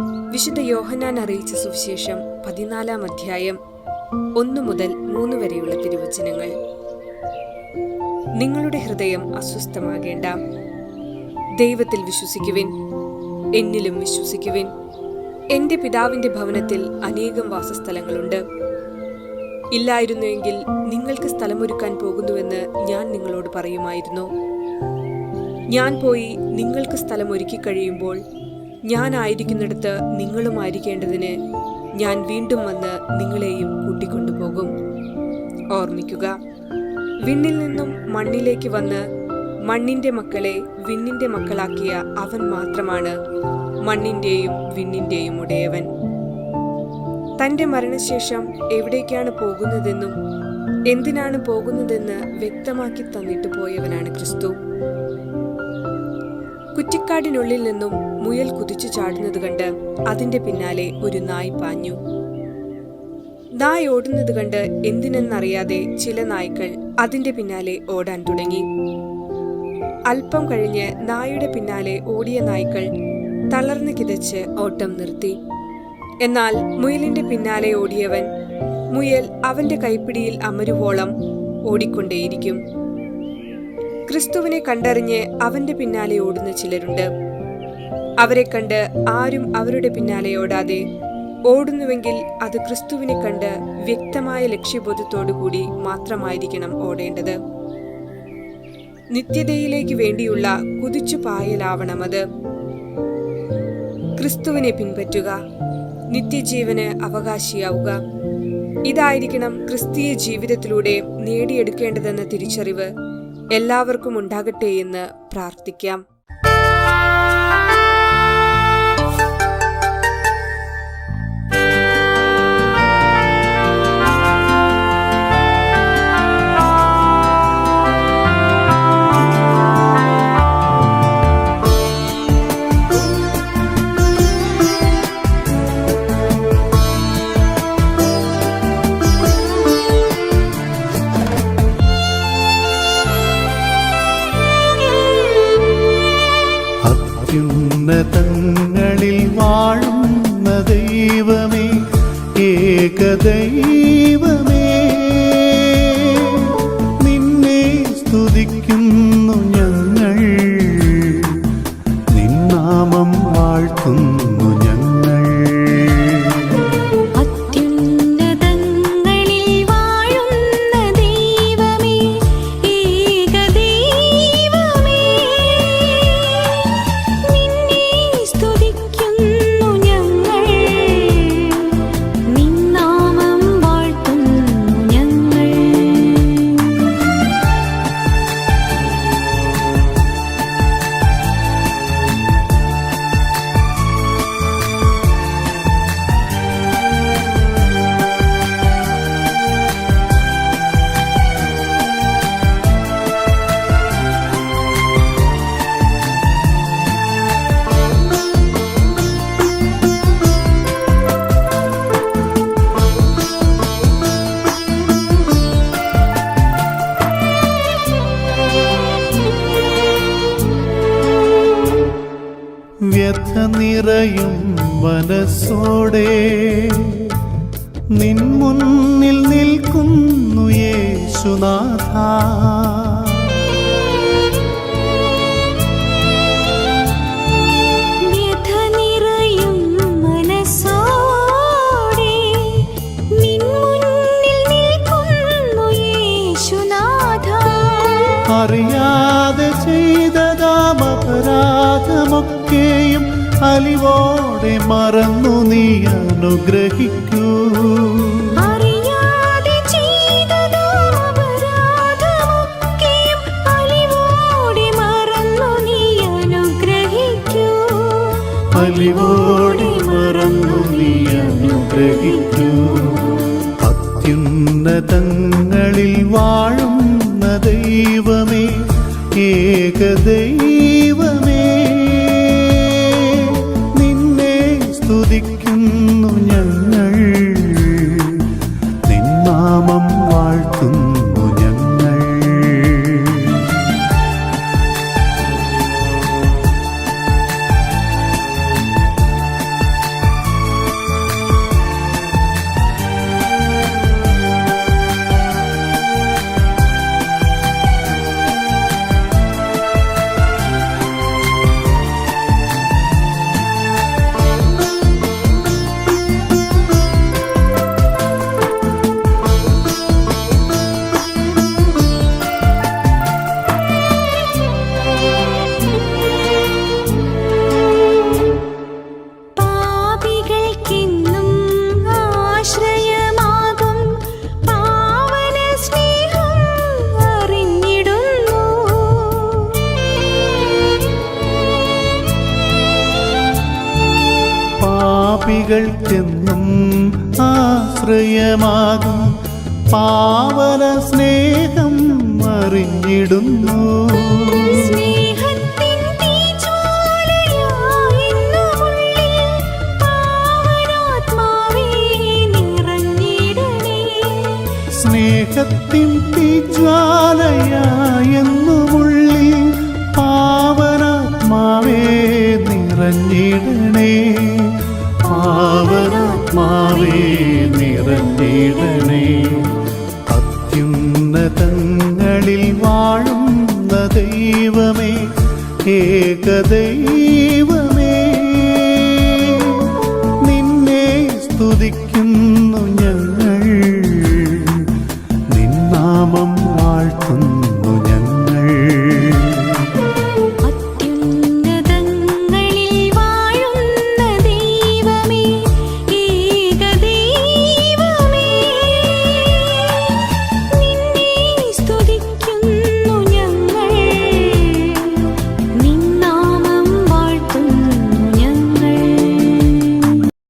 വിശുദ്ധ യോഹനാൻ അറിയിച്ച സുവിശേഷം പതിനാലാം അധ്യായം ഒന്നു മുതൽ മൂന്ന് വരെയുള്ള തിരുവചനങ്ങൾ. നിങ്ങളുടെ ഹൃദയം അസ്വസ്ഥമാകേണ്ട. ദൈവത്തിൽ വിശ്വസിക്കുവിൻ എന്നിലും വിശ്വസിക്കുവിൻ. എന്റെ പിതാവിന്റെ ഭവനത്തിൽ അനേകം വാസസ്ഥലങ്ങളുണ്ട്. ഇല്ലായിരുന്നുവെങ്കിൽ നിങ്ങൾക്ക് സ്ഥലമൊരുക്കാൻ പോകുന്നുവെന്ന് ഞാൻ നിങ്ങളോട് പറയുമായിരുന്നു. ഞാൻ പോയി നിങ്ങൾക്ക് സ്ഥലമൊരുക്കി കഴിയുമ്പോൾ നിങ്ങളും നിങ്ങളുമായിരിക്കേണ്ടതിന് ഞാൻ വീണ്ടും വന്ന് നിങ്ങളെയും കൂട്ടിക്കൊണ്ടുപോകും. ഓർമ്മിക്കുക വിണ്ണിൽ നിന്നും മണ്ണിലേക്ക് വന്ന് മണ്ണിന്റെ മക്കളെ വിണ്ണിന്റെ മക്കളാക്കിയ അവൻ മാത്രമാണ് മണ്ണിന്റെയും വിണ്ണിന്റെയും ഉടയവൻ. തന്റെ മരണശേഷം എവിടേക്കാണ് പോകുന്നതെന്നും എന്തിനാണ് പോകുന്നതെന്ന് വ്യക്തമാക്കി തന്നിട്ട് പോയവനാണ് ക്രിസ്തു. കുറ്റിക്കാടിനുള്ളിൽ നിന്നും മുയൽ കുതിച്ചു ചാടുന്നത് കണ്ട് അതിന്റെ പിന്നാലെ ഒരു നായ് പാഞ്ഞു. നായ് ഓടുന്നത് കണ്ട് എന്തിനെന്നറിയാതെ ചില നായ്ക്കൾ അതിന്റെ പിന്നാലെ ഓടാൻ തുടങ്ങി. അല്പം കഴിഞ്ഞ് നായയുടെ പിന്നാലെ ഓടിയ നായ്ക്കൾ തളർന്നു കിതച്ച് ഓട്ടം നിർത്തി. എന്നാൽ മുയലിന്റെ പിന്നാലെ ഓടിയവൻ മുയൽ അവന്റെ കൈപ്പിടിയിൽ അമരുവോളം ഓടിക്കൊണ്ടേയിരിക്കും. ക്രിസ്തുവിനെ കണ്ടറിഞ്ഞ് അവന്റെ പിന്നാലെ ഓടുന്ന ചിലരുണ്ട്. അവരെ കണ്ട് ആരും അവരുടെ പിന്നാലെ ഓടാതെ ഓടുന്നുവെങ്കിൽ അത് ക്രിസ്തുവിനെ കണ്ട് വ്യക്തമായ ലക്ഷ്യബോധത്തോടുകൂടി മാത്രമായിരിക്കണം ഓടേണ്ടത്. നിത്യതയിലേക്ക് വേണ്ടിയുള്ള കുതിച്ചു പായലാവണമത് ക്രിസ്തുവിനെ പിൻപറ്റുക നിത്യജീവന് അവകാശിയാവുക. ഇതായിരിക്കണം ക്രിസ്തീയ ജീവിതത്തിലൂടെ നേടിയെടുക്കേണ്ടതെന്ന തിരിച്ചറിവ് എല്ലാവർക്കും ഉണ്ടാകട്ടെ എന്ന് പ്രാർത്ഥിക്കാം. അത്യുന്നതങ്ങളിൽ വാഴുന്ന ദൈവമേ ഏക ദൈവമേ. നിന്നെ സ്തുതിക്കുന്നു ഞങ്ങൾ വ്യഥ നിറയും മനസ്സോടെ നിൻ മുന്നിൽ നിൽക്കുന്നു യേശുനാഥ. അലിവോടെ മറന്നു നീ അനുഗ്രഹിക്കൂ. അലിവോടെ മറന്നു നീ അനുഗ്രഹിക്കൂ. അത്യുന്നതങ്ങളിൽ വാഴുന്ന ദൈവമേ ഏകദൈവമേ നിന്നെ പാപികൾക്കെന്നും ആശ്രയമാകും. പാവന സ്നേഹം അറിഞ്ഞിടുന്നു. അത്യുന്നതങ്ങളിൽ വാഴുന്ന ദൈവമേ ഏകദൈവമേ. നിന്നെ ഞങ്ങൾ